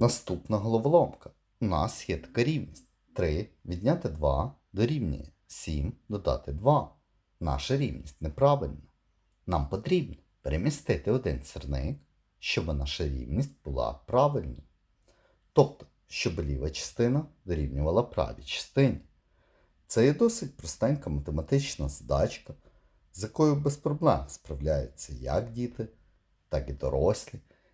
Наступна головоломка. У нас є така рівність. 3 відняти 2 дорівнює 7 додати 2. Наша рівність неправильна. Нам потрібно перемістити один сірник, щоб наша рівність була правильною. Тобто, щоб ліва частина дорівнювала правій частині. Це є досить простенька математична задачка, з якою без проблем справляються як діти, так і дорослі.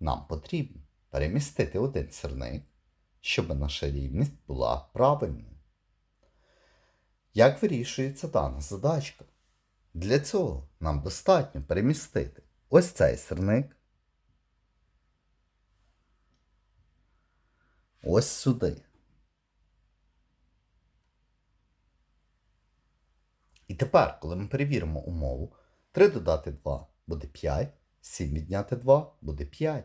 Нам потрібно перемістити один сірник, щоб наша рівність була правильною. Як вирішується дана задачка? Для цього нам достатньо перемістити ось цей сірник ось сюди. І тепер, коли ми перевіримо умову, 3 додати 2 буде 5, 7 відняти 2 буде 5.